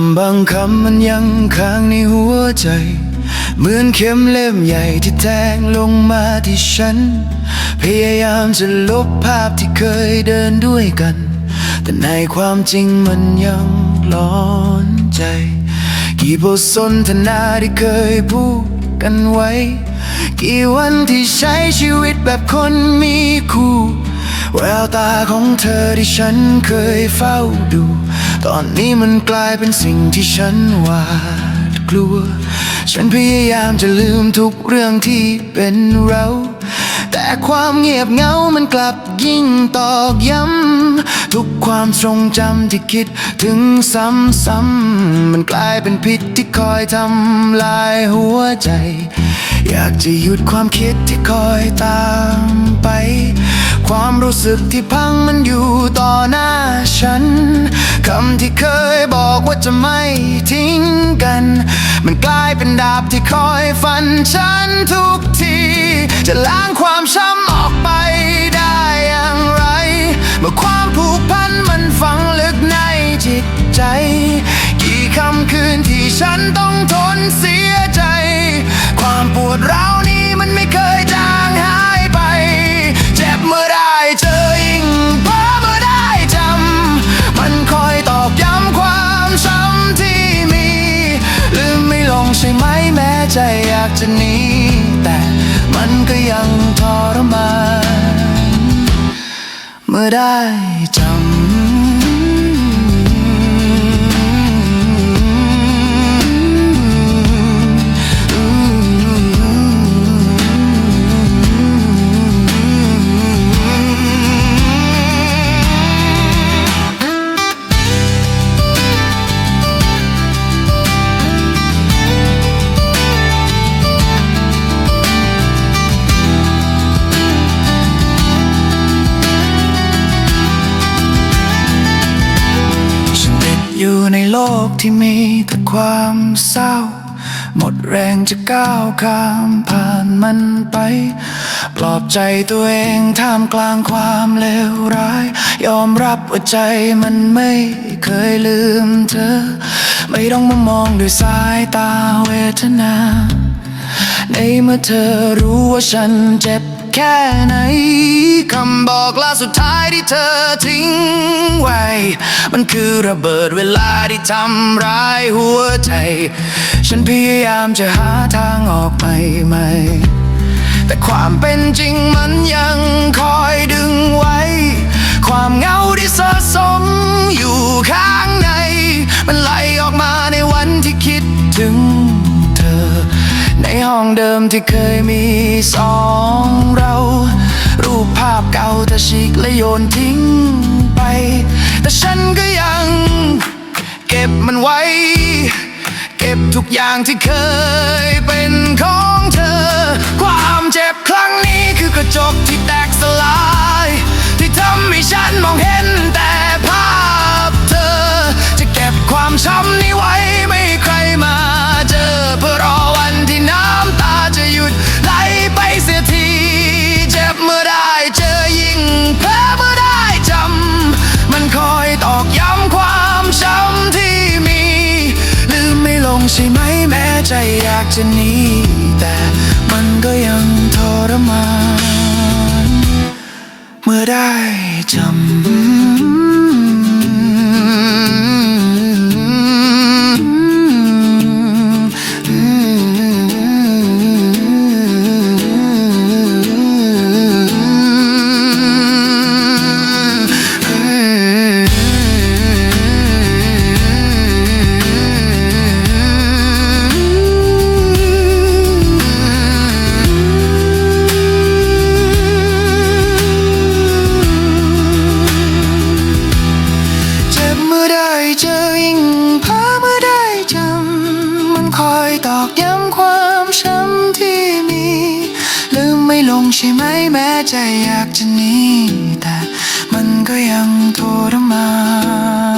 ำบางคำมันยังค้างในหัวใจ เหมือนเข็มเล่มใหญ่ที่แทงลงมาที่ฉัน พยายามจะลบภาพที่เคยเดินด้วยกัน แต่ในความจริงมันยังร้อนใจ กี่บทสนทนาที่เคยพูดกันไว้ กี่วันที่ใช้ชีวิตแบบคนมีคู่ แววตาของเธอที่ฉันเคยเฝ้าดู ตอนนี้มันกลายเป็นสิ่งที่ฉันหวาดกลัว ฉันพยายามจะลืมทุกเรื่องที่เป็นเรา แต่ความเงียบเหงามันกลับยิ่งตอกย้ำ ทุกความทรงจำที่คิดถึงซ้ำๆมันกลายเป็นพิษที่คอยทำลายหัวใจ อยากจะหยุดความคิดที่คอยตามไป ความรู้สึกที่พังมันอยู่ต่อหน้าฉันคำที่เคยบอกว่าจะไม่ทิ้งกัน มันกลายเป็นดาบที่คอยฟันฉันทุกที จะล้างความช้ำ ทนเสียใจ ความปวดร้าวนี้มันไม่เคยจางหายไป เจ็บเมื่อได้เจอยิ่งเพ้อเมื่อได้จำ มันคอยตอกย้ำความช้ำที่มี ลืมไม่ลงใช่ไหมแม้ใจอยากจะหนีแต่มันก็ยังทรมาน เมื่อได้ กที่มีแต่ความเศร้า หมดแรงจะก้าวข้ามผ่านมันไป ปลอบใจตัวเองท่ามกลางความเลวร้าย ยอมรับว่าใจมันไม่เคยลืมเธอ ไม่ต้องมามองด้วยสายตาเวทนา ในเมื่อเธอรู้ว่าฉันเจ็บ แค่ไหนคำบอกลาสุดท้ายที่เธอทิ้งไว้ มันคือระเบิดเวลาที่ทำร้ายหัวใจ ฉันพยายามจะหาทางออกไปใหม่แต่ความเป็นจริงมันยังคอยดึงไว้ ความเหงาที่สะสมอยู่ข้างใน มันไหล ห้องเดิมที่เคยมีสองเรา รูปภาพเก่าแต่ฉีกและโยนทิ้งไป แต่ฉันก็ยัง เก็บมันไว้ เก็บทุกอย่างที่เคยเป็นของเธอ ความเจ็บครั้งนี้คือกระจกที่แตกสลาย ที่ทำให้ฉันมองเห็นแต่ภาพเธอ จะเก็บความช้ำนี้ไว้ ใช่ไหมแม้ใจอยากจะหนีแต่มันก็ยังทรมาน เมื่อได้จำ ยตอกย้ำความช้ำที่มี ลืมไม่ลงใช่ไหมแม้ใจอยากจะหนีแต่มันก็ยังทรมาน